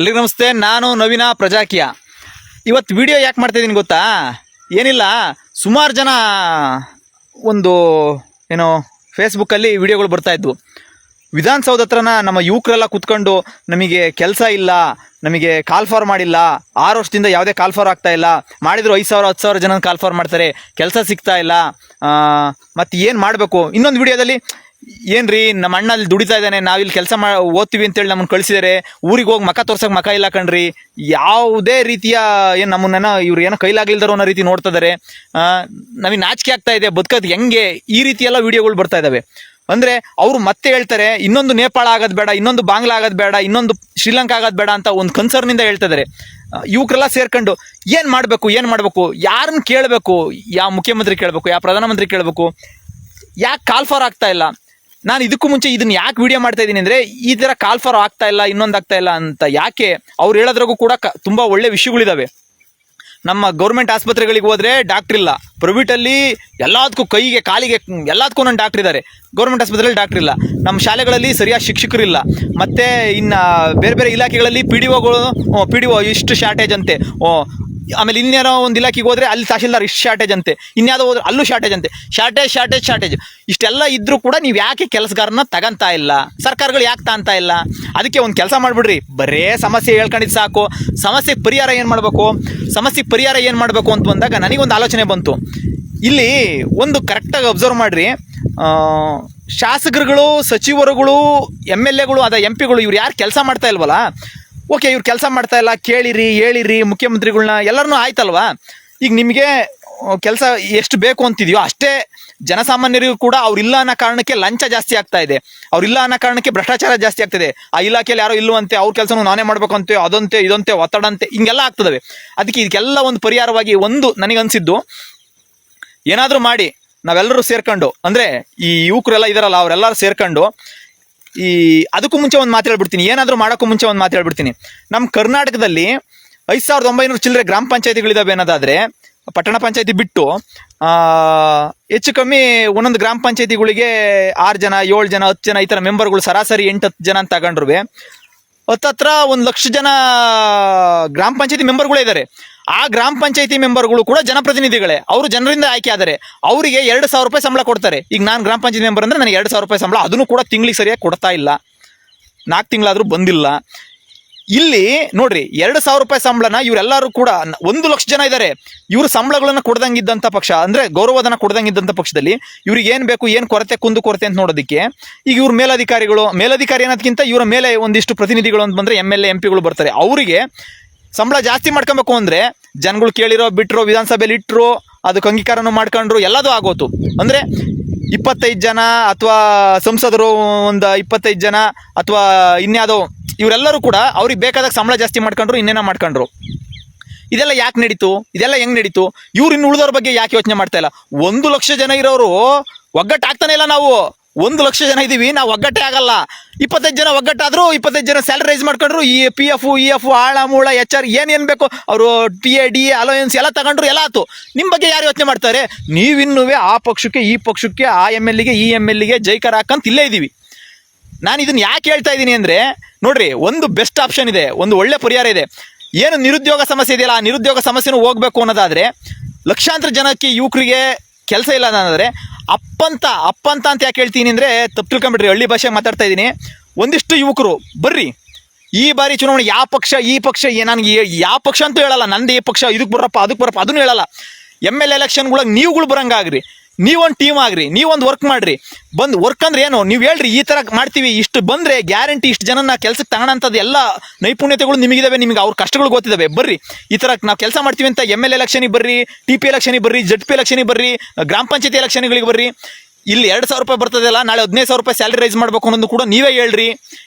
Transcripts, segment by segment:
ಎಲ್ರಿಗೂ ನಮಸ್ತೆ, ನಾನು ನವೀನ ಪ್ರಜಾಕಿಯ. ಇವತ್ತು ವಿಡಿಯೋ ಯಾಕೆ ಮಾಡ್ತಾಯಿದ್ದೀನಿ ಗೊತ್ತಾ? ಏನಿಲ್ಲ, ಸುಮಾರು ಜನ ಒಂದು, ಏನು ಫೇಸ್ಬುಕ್ಕಲ್ಲಿ ವಿಡಿಯೋಗಳು ಬರ್ತಾ ಇದ್ವು. ವಿಧಾನಸೌಧ ಹತ್ರನ ನಮ್ಮ ಯುವಕರೆಲ್ಲ ಕುತ್ಕೊಂಡು ನಮಗೆ ಕೆಲಸ ಇಲ್ಲ, ನಮಗೆ ಕಾಲ್ ಫಾರ್ ಮಾಡಿಲ್ಲ, ಆರು ವರ್ಷದಿಂದ ಯಾವುದೇ ಕಾಲ್ ಫಾರ್ ಆಗ್ತಾ ಇಲ್ಲ, ಮಾಡಿದ್ರು ಐದು ಸಾವಿರ, ಹತ್ತು ಸಾವಿರ ಜನ ಕಾಲ್ ಫಾರ್ ಮಾಡ್ತಾರೆ, ಕೆಲಸ ಸಿಗ್ತಾ ಇಲ್ಲ ಮತ್ತು ಏನು ಮಾಡಬೇಕು? ಇನ್ನೊಂದು ವಿಡಿಯೋದಲ್ಲಿ ಏನ್ರಿ, ನಮ್ಮ ಅಣ್ಣ ಅಲ್ಲಿ ದುಡಿತಾ ಇದ್ದಾನೆ, ನಾವಿಲ್ಲಿ ಕೆಲಸ ಮಾ, ಓದ್ತೀವಿ ಅಂತೇಳಿ ನಮ್ಮನ್ನು ಕಳಿಸಿದರೆ, ಊರಿಗೆ ಹೋಗಿ ಮಕ ತೋರ್ಸೋಕೆ ಮಕ ಇಲ್ಲ ಕಣ್ರಿ. ಯಾವುದೇ ರೀತಿಯ ಏನು ನಮ್ಮನ್ನ ಇವ್ರು ಏನೋ ಕೈಲಾಗಿಲ್ದಾರೋ ಅನ್ನೋ ರೀತಿ ನೋಡ್ತಾ ಇದ್ದಾರೆ ನಮಗೆ ನಾಚಿಕೆ ಆಗ್ತಾ ಇದೆ, ಬದುಕೋದು ಹೆಂಗೆ ಈ ರೀತಿ ಎಲ್ಲ ವಿಡಿಯೋಗಳು ಬರ್ತಾ ಇದ್ದಾವೆ ಅಂದ್ರೆ ಅವರು ಮತ್ತೆ ಹೇಳ್ತಾರೆ, ಇನ್ನೊಂದು ನೇಪಾಳ ಆಗೋದು ಬೇಡ, ಇನ್ನೊಂದು ಬಾಂಗ್ಲಾ ಆಗೋದು ಬೇಡ, ಇನ್ನೊಂದು ಶ್ರೀಲಂಕಾ ಆಗೋದು ಬೇಡ ಅಂತ ಒಂದು ಕನ್ಸರ್ನಿಂದ ಹೇಳ್ತಾ ಇದ್ದಾರೆ ಯುವಕರೆಲ್ಲ ಸೇರ್ಕೊಂಡು ಏನು ಮಾಡಬೇಕು ಏನು ಮಾಡಬೇಕು, ಯಾರನ್ನ ಕೇಳಬೇಕು ಯಾವ ಮುಖ್ಯಮಂತ್ರಿ ಕೇಳಬೇಕು ಯಾವ ಪ್ರಧಾನಮಂತ್ರಿ ಕೇಳಬೇಕು, ಯಾಕೆ ಕಾಲ್ಫಾರ್ ಆಗ್ತಾ ಇಲ್ಲ. ನಾನು ಇದಕ್ಕೂ ಮುಂಚೆ ಇದನ್ನ ಯಾಕೆ ವಿಡಿಯೋ ಮಾಡ್ತಾ ಇದ್ದೀನಿ ಅಂದ್ರೆ, ಈ ತರ ಕಾಲ್ ಫಾರ್ ಆಗ್ತಾ ಇಲ್ಲ, ಇನ್ನೊಂದು ಆಗ್ತಾ ಇಲ್ಲ ಅಂತ ಯಾಕೆ ಅವ್ರು ಹೇಳೋದ್ರಾಗೂ ಕೂಡ ತುಂಬಾ ಒಳ್ಳೆ ವಿಷಯಗಳಿದಾವೆ. ನಮ್ಮ ಗೌರ್ಮೆಂಟ್ ಆಸ್ಪತ್ರೆಗಳಿಗೆ ಹೋದ್ರೆ ಡಾಕ್ಟರ್ ಇಲ್ಲ. ಪ್ರೈವೇಟಲ್ಲಿ ಎಲ್ಲದಕ್ಕೂ ಕೈಗೆ, ಕಾಲಿಗೆ ಎಲ್ಲದಕ್ಕೂ ನನ್ನ ಡಾಕ್ಟರ್ ಇದ್ದಾರೆ ಗೌರ್ಮೆಂಟ್ ಆಸ್ಪತ್ರೆಯಲ್ಲಿ ಡಾಕ್ಟರ್ ಇಲ್ಲ. ನಮ್ಮ ಶಾಲೆಗಳಲ್ಲಿ ಸರಿಯಾದ ಶಿಕ್ಷಕರಿಲ್ಲ ಮತ್ತೆ ಇನ್ನ ಬೇರೆ ಬೇರೆ ಇಲಾಖೆಗಳಲ್ಲಿ ಪಿ ಡಿ ಒಗಳು ಪಿ ಡಿ ಒ ಇಷ್ಟು ಶಾರ್ಟೇಜ್ ಅಂತೆ. ಆಮೇಲೆ ಇನ್ಯಾರೋ ಒಂದು ಇಲಾಖೆಗೆ ಹೋದ್ರೆ ಅಲ್ಲಿ ತಹಶೀಲ್ದಾರ್ ಇಷ್ಟು ಶಾರ್ಟೇಜ್ ಅಂತೆ. ಇನ್ಯಾವುದೋ ಹೋದ್ರೆ ಅಲ್ಲೂ ಶಾರ್ಟೇಜ್ ಅಂತೆ. ಶಾರ್ಟೇಜ್ ಶಾರ್ಟೇಜ್ ಶಾರ್ಟೇಜ್ ಇಷ್ಟೆಲ್ಲ ಇದ್ರೂ ಕೂಡ ನೀವು ಯಾಕೆ ಕೆಲಸಗಾರನ ತಗಂತಾ ಇಲ್ಲ? ಸರ್ಕಾರಗಳು ಯಾಕೆ ತಾಂತಾ ಇಲ್ಲ? ಅದಕ್ಕೆ ಒಂದು ಕೆಲಸ ಮಾಡಿಬಿಡ್ರಿ. ಬರೇ ಸಮಸ್ಯೆ ಹೇಳ್ಕೊಂಡಿದ್ದು ಸಾಕು. ಸಮಸ್ಯೆಗೆ ಪರಿಹಾರ ಏನು ಮಾಡಬೇಕು? ಸಮಸ್ಯೆಗೆ ಪರಿಹಾರ ಏನು ಮಾಡಬೇಕು ಅಂತ ಬಂದಾಗ ನನಗೊಂದು ಆಲೋಚನೆ ಬಂತು. ಇಲ್ಲಿ ಒಂದು ಕರೆಕ್ಟಾಗಿ ಅಬ್ಸರ್ವ್ ಮಾಡಿರಿ. ಶಾಸಕರುಗಳು, ಸಚಿವರುಗಳು ಎಂ ಎಲ್ ಎಗಳು ಅದ ಎಂ ಪಿಗಳು ಇವ್ರು ಯಾರು ಕೆಲಸ ಮಾಡ್ತಾ ಇಲ್ವಲ್ಲ? ಓಕೆ, ಇವ್ರು ಕೆಲಸ ಮಾಡ್ತಾ ಇಲ್ಲ, ಕೇಳಿರಿ, ಹೇಳಿರಿ ಮುಖ್ಯಮಂತ್ರಿಗಳನ್ನ ಎಲ್ಲರನ್ನೂ ಆಯ್ತಲ್ವಾ? ಈಗ ನಿಮಗೆ ಕೆಲಸ ಎಷ್ಟು ಬೇಕು ಅಂತಿದೆಯೋ ಅಷ್ಟೇ ಜನಸಾಮಾನ್ಯರಿಗೂ ಕೂಡ ಅವ್ರಿಲ್ಲ ಅನ್ನೋ ಕಾರಣಕ್ಕೆ ಲಂಚ ಜಾಸ್ತಿ ಆಗ್ತಾ ಇದೆ. ಅವ್ರಿಲ್ಲ ಅನ್ನೋ ಕಾರಣಕ್ಕೆ ಭ್ರಷ್ಟಾಚಾರ ಜಾಸ್ತಿ ಆಗ್ತಿದೆ. ಆ ಇಲಾಖೆಯಲ್ಲಿ ಯಾರೋ ಇಲ್ಲವಂತೆ ಅವ್ರ ಕೆಲಸನೂ ನಾನೇ ಮಾಡ್ಬೇಕಂತೆ, ಅದಂತೆ, ಇದಂತೆ ಒತ್ತಡ ಅಂತೆ ಹಿಂಗೆಲ್ಲ ಆಗ್ತದವೆ. ಅದಕ್ಕೆ ಇದಕ್ಕೆಲ್ಲ ಒಂದು ಪರಿಹಾರವಾಗಿ ಒಂದು ನನಗನ್ಸಿದ್ದು, ಏನಾದರೂ ಮಾಡಿ, ನಾವೆಲ್ಲರೂ ಸೇರ್ಕೊಂಡು, ಅಂದರೆ ಈ ಯುವಕರೆಲ್ಲ ಇದಾರಲ್ಲ, ಅವರೆಲ್ಲರೂ ಸೇರ್ಕೊಂಡು ಈ ಅದಕ್ಕೂ ಮುಂಚೆ ಒಂದು ಮಾತು ಹೇಳ್ಬಿಡ್ತೀನಿ. ಏನಾದರೂ ಮಾಡೋಕ್ಕೂ ಮುಂಚೆ ಒಂದು ಮಾತು ಹೇಳ್ಬಿಡ್ತೀನಿ. ನಮ್ಮ ಕರ್ನಾಟಕದಲ್ಲಿ ಐದು ಸಾವಿರದ ಒಂಬೈನೂರು ಚಿಲ್ಲರೆ ಗ್ರಾಮ ಪಂಚಾಯತಿಗಳಿದ್ದಾವೆ ಅನ್ನೋದಾದರೆ, ಪಟ್ಟಣ ಪಂಚಾಯತಿ ಬಿಟ್ಟು ಹೆಚ್ಚು ಕಮ್ಮಿ ಒಂದೊಂದು ಗ್ರಾಮ ಪಂಚಾಯತಿಗಳಿಗೆ ಆರು ಜನ, ಏಳು ಜನ, ಹತ್ತು ಜನ ಈ ಥರ ಮೆಂಬರ್ಗಳು ಸರಾಸರಿ ಎಂಟು ಹತ್ತು ಜನ ಅಂತ ತಗೊಂಡ್ರು ಹತ್ತತ್ರ ಒಂದು ಲಕ್ಷ ಜನ ಗ್ರಾಮ ಪಂಚಾಯತಿ ಮೆಂಬರ್ಗಳೇ ಇದ್ದಾರೆ ಆ ಗ್ರಾಮ ಪಂಚಾಯತಿ ಮೆಂಬರ್ಗಳು ಕೂಡ ಜನಪ್ರತಿನಿಧಿಗಳೇ. ಅವರು ಜನರಿಂದ ಆಯ್ಕೆ ಆದರೆ ಅವರಿಗೆ ಎರಡು ಸಾವಿರ ರೂಪಾಯಿ ಸಂಬಳ ಕೊಡ್ತಾರೆ. ಈಗ ನಾನು ಗ್ರಾಮ ಪಂಚಾಯತಿ ಮೆಂಬರ್ ಅಂದ್ರೆ ನನಗೆ ಎರಡು ಸಾವಿರ ರೂಪಾಯಿ ಸಂಬಳ ಅದನ್ನು ಕೂಡ ತಿಂಗಳಿಗೆ ಸರಿಯಾಗಿ ಕೊಡ್ತಾ ಇಲ್ಲ. ನಾಲ್ಕು ತಿಂಗಳಾದರೂ ಬಂದಿಲ್ಲ. ಇಲ್ಲಿ ನೋಡ್ರಿ, ಎರಡು ಸಾವಿರ ರೂಪಾಯಿ ಸಂಬಳನ ಇವರೆಲ್ಲರೂ ಕೂಡ ಒಂದು ಲಕ್ಷ ಜನ ಇದ್ದಾರೆ. ಇವರು ಸಂಬಳಗಳನ್ನು ಕೊಡ್ದಂಗಿದ್ದಂಥ ಪಕ್ಷ, ಅಂದ್ರೆ ಗೌರವಧನ ಕೊಡ್ದಂಗಿದ್ದಂಥ ಪಕ್ಷದಲ್ಲಿ ಇವ್ರಿಗೆ ಏನು ಬೇಕು, ಏನು ಕೊರತೆ, ಕುಂದು ಕೊರತೆ ಅಂತ ನೋಡೋದಕ್ಕೆ ಈಗ ಇವ್ರ ಮೇಲಧಿಕಾರಿಗಳು, ಮೇಲಧಿಕಾರಿ ಅನ್ನೋದಕ್ಕಿಂತ ಇವರ ಮೇಲೆ ಒಂದಿಷ್ಟು ಪ್ರತಿನಿಧಿಗಳು ಅಂತ ಬಂದರೆ ಎಂ ಎಲ್ ಎಂ ಪಿಗಳು ಬರ್ತಾರೆ. ಅವರಿಗೆ ಸಂಬಳ ಜಾಸ್ತಿ ಮಾಡ್ಕೊಬೇಕು ಅಂದ್ರೆ ಜನಗಳು ಕೇಳಿರೋ ಬಿಟ್ಟರು ವಿಧಾನಸಭೆಯಲ್ಲಿ ಇಟ್ಟರು ಅದಕ್ಕೆ ಅಂಗೀಕಾರನೂ ಮಾಡ್ಕೊಂಡ್ರು, ಎಲ್ಲದೂ ಆಗೋತು. ಅಂದ್ರೆ ಇಪ್ಪತ್ತೈದು ಜನ ಅಥವಾ ಸಂಸದರು ಒಂದು ಇಪ್ಪತ್ತೈದು ಜನ ಅಥವಾ ಇನ್ಯಾವುದೋ ಇವರೆಲ್ಲರೂ ಕೂಡ ಅವ್ರಿಗೆ ಬೇಕಾದಾಗ ಸಂಬಳ ಜಾಸ್ತಿ ಮಾಡ್ಕೊಂಡ್ರು, ಇನ್ನೇನೋ ಮಾಡ್ಕೊಂಡ್ರು. ಇದೆಲ್ಲ ಯಾಕೆ ನಡೀತು? ಇದೆಲ್ಲ ಹೆಂಗ್ ನಡೀತು? ಇವ್ರು ಇನ್ನು ಉಳಿದವ್ರ ಬಗ್ಗೆ ಯಾಕೆ ಯೋಚನೆ ಮಾಡ್ತಾ ಇಲ್ಲ? ಒಂದು ಲಕ್ಷ ಜನ ಇರೋರು ಒಗ್ಗಟ್ಟಾಗ್ತಾನೆ ಇಲ್ಲ ನಾವು. ಒಂದು ಲಕ್ಷ ಜನ ಇದ್ದೀವಿ ನಾವು ಒಗ್ಗಟ್ಟೆ ಆಗಲ್ಲ. ಇಪ್ಪತ್ತೈದು ಜನ ಒಗ್ಗಟ್ಟಾದರೂ, ಇಪ್ಪತ್ತೈದು ಜನ ಸ್ಯಾಲರಿ ರೈಸ್ ಮಾಡ್ಕೊಂಡ್ರು, ಈ ಪಿ ಎಫ್ ಇ ಎಫ್ ಆಳ, ಮೂಳ, ಎಚ್ ಆರ್ ಏನೇನು ಬೇಕು, ಅವರು T A D A allowance ಎಲ್ಲ ತಗೊಂಡ್ರು, ಎಲ್ಲ ಆತು. ನಿಮ್ಮ ಬಗ್ಗೆ ಯಾರು ಯೋಚನೆ ಮಾಡ್ತಾರೆ? ನೀವಿನ್ನುವೆ ಆ ಪಕ್ಷಕ್ಕೆ, ಈ ಪಕ್ಷಕ್ಕೆ, ಆ ಎಂ ಎಲ್ಗೆ, ಈ ಎಂ ಎಲ್ಗೆ ಜೈಕರ್ ಹಾಕಂತ ಇಲ್ಲೇ ಇದೀವಿ. ನಾನು ಇದನ್ನು ಯಾಕೆ ಹೇಳ್ತಾ ಇದ್ದೀನಿ ಅಂದ್ರೆ, ನೋಡ್ರಿ, ಒಂದು ಬೆಸ್ಟ್ ಆಪ್ಷನ್ ಇದೆ, ಒಂದು ಒಳ್ಳೆ ಪರಿಹಾರ ಇದೆ. ಏನು ನಿರುದ್ಯೋಗ ಸಮಸ್ಯೆ ಇದೆಯಲ್ಲ, ಆ ನಿರುದ್ಯೋಗ ಸಮಸ್ಯೆನೂ ಹೋಗ್ಬೇಕು ಅನ್ನೋದಾದರೆ, ಲಕ್ಷಾಂತರ ಜನಕ್ಕೆ ಯುವಕರಿಗೆ ಕೆಲಸ ಇಲ್ಲ ಅನ್ನೋದಾದ್ರೆ ಅಪ್ಪಂತ ಅಪ್ಪಂತ ಅಂತ ಯಾಕೆ ಹೇಳ್ತೀನಿ ಅಂದರೆ ತಪ್ಪು ತಿಳ್ಕೊಂಬಿಡ್ರಿ, ಹಳ್ಳಿ ಭಾಷೆ ಮಾತಾಡ್ತಾ ಇದ್ದೀನಿ. ಒಂದಿಷ್ಟು ಯುವಕರು, ಬರ್ರಿ. ಈ ಬಾರಿ ಚುನಾವಣೆ ಯಾವ ಪಕ್ಷ, ಈ ಪಕ್ಷ, ಏ- ನನಗೆ ಯಾವ ಪಕ್ಷ ಅಂತೂ ಹೇಳಲ್ಲ. ನಂದು ಈ ಪಕ್ಷ, ಇದಕ್ಕೆ ಬರಪ್ಪ, ಅದಕ್ಕೆ ಬರಪ್ಪ, ಅದನ್ನು ಹೇಳಲ್ಲ. ಎಂ ಎಲ್ ಎಲೆಕ್ಷನ್ಗಳಿಗೆ ನೀವುಗಳು ಬರಂಗಾಗ್ರಿ. ನೀವೊಂದು ಟೀಮ್ ಆಗ್ರಿ, ನೀವೊಂದು ವರ್ಕ್ ಮಾಡ್ರಿ. ಬಂದು ವರ್ಕ್ ಅಂದ್ರೆ ಏನು? ನೀವು ಹೇಳ್ರಿ, ಈ ತರ ಮಾಡ್ತೀವಿ, ಇಷ್ಟು ಬಂದ್ರೆ ಗ್ಯಾರಂಟಿ ಇಷ್ಟು ಜನ ನಾವು ಕೆಲಸಕ್ಕೆ ತಗೊಳಂಥದ್ದು ಎಲ್ಲ ನೈಪುಣ್ಯತೆಗಳು ನಿಮಗಿದಾವೆ, ನಿಮಗೆ ಅವ್ರ ಕಷ್ಟಗಳು ಗೊತ್ತಿದಾವೆ. ಬರ್ರಿ, ಈ ತರ ನಾವು ಕೆಲಸ ಮಾಡ್ತೀವಿ ಅಂತ ಎಂ ಎಲ್ ಎಲೆಕ್ಷನಿಗೆ ಬರ್ರಿ ಟಿ ಪಿ ಎಲೆಕ್ಷನಿಗೆ ಬರ್ರಿ ಜಡ್ ಪಿ ಎಲೆಕ್ಷನಿಗೆ ಬರ್ರಿ, ಗ್ರಾಮ ಪಂಚಾಯತಿ ಎಲೆಕ್ಷನ್ಗಳಿಗೆ ಬರ್ರಿ. ಇಲ್ಲಿ ಎರಡು ಸಾವಿರ ರೂಪಾಯಿ ಬರ್ತದಲ್ಲ ನಾಳೆ ಹದಿನೈದು ಸಾವಿರ ರೂಪಾಯಿ ಸ್ಯಾಲರಿ ರೈಸ್ ಮಾಡಬೇಕು ಅನ್ನೋದು ಕೂಡ ನೀವೇ ಹೇಳ್ರಿ.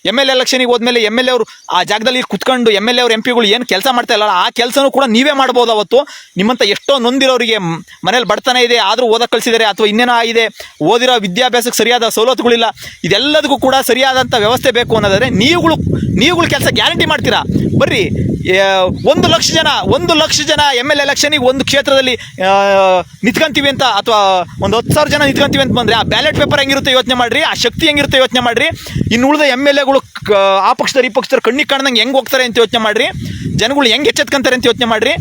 ಎಂ ಎಲ್ ಎಲೆಕ್ಷನಿಗೆ ಹೋದ್ಮೇಲೆ ಎಂ ಎಲ್ ಅವರು ಆ ಜಾಗದಲ್ಲಿ ಕುತ್ಕೊಂಡು ಎಂ ಎಲ್ ಎ ಅವ್ರ ಎಂ ಪಿಗಳು ಏನು ಕೆಲಸ ಮಾಡ್ತಾ ಇಲ್ಲ ಆ ಕೆಲಸನೂ ಕೂಡ ನೀವೇ ಮಾಡ್ಬೋದು ಅವತ್ತು. ನಿಮ್ಮಂತ ಎಷ್ಟೋ ನೊಂದಿರೋರಿಗೆ ಮನೇಲಿ ಬಡತನ ಇದೆ, ಆದರೂ ಓದಕ್ಕೆ ಕಳಿಸಿದ್ದಾರೆ, ಅಥವಾ ಇನ್ನೇನೋ ಆಗಿದೆ ಓದಿರೋ ವಿದ್ಯಾಭ್ಯಾಸಕ್ಕೆ ಸರಿಯಾದ ಸವಲತ್ತುಗಳಿಲ್ಲ, ಇದೆಲ್ಲದಕ್ಕೂ ಕೂಡ ಸರಿಯಾದಂಥ ವ್ಯವಸ್ಥೆ ಬೇಕು ಅನ್ನೋದಾದರೆ ನೀವುಗಳು ನೀವುಗಳು ಕೆಲಸ ಗ್ಯಾರಂಟಿ ಮಾಡ್ತೀರಾ? ಬರ್ರಿ ಒಂದು ಲಕ್ಷ ಜನ, ಒಂದು ಲಕ್ಷ ಜನ ಎಂ ಎಲ್ ಎಲೆಕ್ಷನಿಗೆ ಒಂದು ಕ್ಷೇತ್ರದಲ್ಲಿ ನಿಂತ್ಕಂತೀವಿ ಅಂತ ಅಥವಾ ಒಂದು ಹತ್ತು ಸಾವಿರ ಜನ ನಿಂತ್ಕೊಂತೀವಿ ಅಂತ ಬಂದರೆ ಆ ಬ್ಯಾಲೆಟ್ ಪೇಪರ್ ಹೆಂಗಿರುತ್ತೆ ಯೋಚನೆ ಮಾಡ್ರಿ, ಆ ಶಕ್ತಿ ಹೆಂಗಿರುತ್ತೆ ಯೋಚನೆ ಮಾಡ್ರಿ, ಇನ್ನು ಉಳಿದ ಎಂ ಎಲ್ ಎಗಳು ಆ ಪಕ್ಷದವ್ರು ಈ ಪಕ್ಷದವ್ರು ಕಣ್ಣಿಗೆ ಕಾಣ್ದಂಗೆ ಹೆಂಗೆ ಹೋಗ್ತಾರೆ ಅಂತ ಯೋಚನೆ ಮಾಡ್ರಿ, ಜನಗಳು ಹೆಂಗೆ ಎಚ್ಚೆತ್ಕೊಂತಾರೆ ಅಂತ ಯೋಚನೆ ಮಾಡ್ರಿ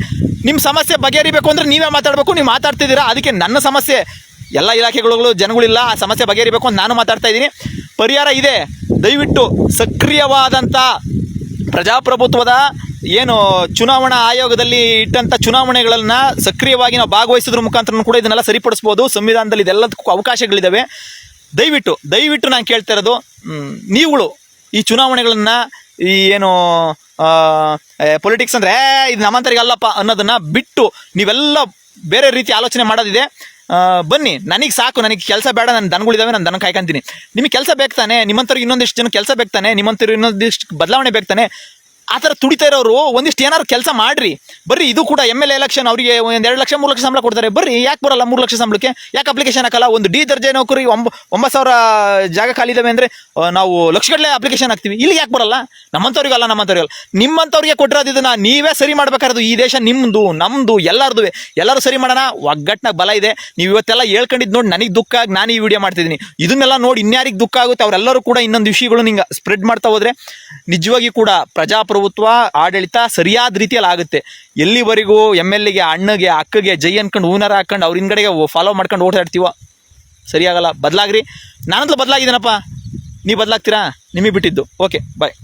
ನಿಮ್ಮ ಸಮಸ್ಯೆ ಬಗೆಹರಿಬೇಕು ಅಂದರೆ ನೀವೇ ಮಾತಾಡಬೇಕು, ನೀವು ಮಾತಾಡ್ತಿದ್ದೀರಾ, ಅದಕ್ಕೆ ನನ್ನ ಸಮಸ್ಯೆ, ಎಲ್ಲ ಇಲಾಖೆಗಳು ಜನಗಳಿಲ್ಲ, ಆ ಸಮಸ್ಯೆ ಬಗೆಹರಿಬೇಕು ಅಂತ ನಾನು ಮಾತಾಡ್ತಾ ಇದ್ದೀನಿ. ಪರಿಹಾರ ಇದೆ, ದಯವಿಟ್ಟು ಸಕ್ರಿಯವಾದಂಥ ಪ್ರಜಾಪ್ರಭುತ್ವದ ಏನು ಚುನಾವಣಾ ಆಯೋಗದಲ್ಲಿ ಇಟ್ಟಂಥ ಚುನಾವಣೆಗಳನ್ನು ಸಕ್ರಿಯವಾಗಿ ನಾವು ಭಾಗವಹಿಸೋದ್ರ ಮುಖಾಂತರ ಕೂಡ ಇದನ್ನೆಲ್ಲ ಸರಿಪಡಿಸ್ಬೋದು. ಸಂವಿಧಾನದಲ್ಲಿ ಇದೆಲ್ಲದಕ್ಕೂ ಅವಕಾಶಗಳಿದ್ದಾವೆ ದಯವಿಟ್ಟು ದಯವಿಟ್ಟು ನಾನು ಕೇಳ್ತಾ ಇರೋದು ನೀವುಗಳು ಈ ಚುನಾವಣೆಗಳನ್ನು ಈ ಏನು ಪೊಲಿಟಿಕ್ಸ್ ಅಂದರೆ ಇದು ನಮ್ಮಂತರಿಗೆ ಅಲ್ಲಪ್ಪ ಅನ್ನೋದನ್ನು ಬಿಟ್ಟು ನೀವೆಲ್ಲ ಬೇರೆ ರೀತಿ ಆಲೋಚನೆ ಮಾಡೋದಿದೆ. ಬನ್ನಿ, ನನಗೆ ಸಾಕು, ನನಗೆ ಕೆಲಸ ಬೇಡ ನನ್ನ ದನಗಳಿದ್ದಾವೆ ನಾನು ದನ ಕಾಯ್ಕೊಂತೀನಿ. ನಿಮಗೆ ಕೆಲಸ ಬೇಕು ತಾನೆ ನಿಮ್ಮಂಥವ್ರಿಗೆ ಇನ್ನೊಂದಿಷ್ಟು ಜನ ಕೆಲಸ ಬೇಕು ತಾನೆ ನಿಮ್ಮಂಥವ್ರಿಗೆ ಇನ್ನೊಂದಿಷ್ಟು ಬದಲಾವಣೆ ಬೇಕು ತಾನೆ ಆ ಥರ ತುಡಿತಾ ಇರೋರು ಒಂದಿಷ್ಟು ಏನಾದ್ರು ಕೆಲಸ ಮಾಡ್ರಿ. ಬರ್ರಿ, ಇದು ಕೂಡ ಎಂ ಎಲ್ ಎಲೆಕ್ಷನ್ ಅವರಿಗೆ ಒಂದು ಎರಡು ಲಕ್ಷ, ಮೂರು ಲಕ್ಷ ಸಂಬಳ ಕೊಡ್ತಾರೆ. ಬರ್ರಿ, ಯಾಕೆ ಬರಲ್ಲ ಮೂರು ಲಕ್ಷ ಸಂಬಳಕ್ಕೆ? ಯಾಕೆ ಅಪ್ಲಿಕೇಶನ್ ಹಾಕಲ್ಲ? ಒಂದು ಡಿ ದರ್ಜೆ ನೌಕರಿ ಒಂಬ, ಒಂಬತ್ತು ಸಾವಿರ ಜಾಗ ಖಾಲಿ ಇದಾವೆ ಅಂದರೆ ನಾವು ಲಕ್ಷಗಟ್ಟಲೆ ಅಪ್ಲಿಕೇಶನ್ ಹಾಕ್ತೀವಿ. ಇಲ್ಲಿ ಯಾಕೆ ಬರಲ್ಲ? ನಮ್ಮಂಥವ್ರಿಗಲ್ಲ ನಮ್ಮಂಥವ್ರಿಗಲ್ಲ ನಿಮ್ಮಂಥವ್ರಿಗೆ ಕೊಟ್ಟಿರೋದು ಇದನ್ನು ನೀವೇ ಸರಿ ಮಾಡ್ಬೇಕಾರದು ಈ ದೇಶ ನಿಮ್ಮದು ನಮ್ಮದು ಎಲ್ಲರದು ಎಲ್ಲರೂ ಸರಿ ಮಾಡೋಣ ಒಗ್ಗಟ್ಟಿನ ಬಲ ಇದೆ. ನೀವು ಇವತ್ತೆಲ್ಲ ಹೇಳ್ಕೊಂಡಿದ್ದು ನೋಡಿ ನನಗೆ ದುಃಖ ಆಗಿ ನಾನು ಈ ವಿಡಿಯೋ ಮಾಡ್ತಿದ್ದೀನಿ. ಇದನ್ನೆಲ್ಲ ನೋಡಿ ಇನ್ಯಾರಿಗೆ ದುಃಖ ಆಗುತ್ತೆ, ಅವರೆಲ್ಲರೂ ಕೂಡ ಇನ್ನೊಂದು ವಿಷಯಗಳು ನಿಂಗೆ ಸ್ಪ್ರೆಡ್ ಮಾಡ್ತಾ ಹೋದ್ರೆ ನಿಜವಾಗಿ ಕೂಡ ಪ್ರಜಾಪ್ರಭುತ್ವ ಆಡಳಿತ ಸರಿಯಾದ ರೀತಿಯಲ್ಲಿ ಆಗುತ್ತೆ. ಎಲ್ಲಿವರೆಗೂ ಎಂ ಎಲ್ ಎಗೆ, ಅಣ್ಣಗೆ, ಅಕ್ಕಗೆ, ಜೈ ಅನ್ಕೊಂಡು ಊನರ ಹಾಕೊಂಡು ಅವ್ರ ಹಿಂಗಡೆಗೆ ಫಾಲೋ ಮಾಡ್ಕೊಂಡು ಓಡ್ತಾ ಸರಿ ಸರಿಯಾಗಲ್ಲ. ಬದಲಾಗ್ರಿ. ನಾನಂತಲೂ ಬದಲಾಗಿದ್ದೀನಪ್ಪ? ನೀವು ಬದಲಾಗ್ತೀರಾ? ನಿಮಗೆ ಬಿಟ್ಟಿದ್ದು. Okay bye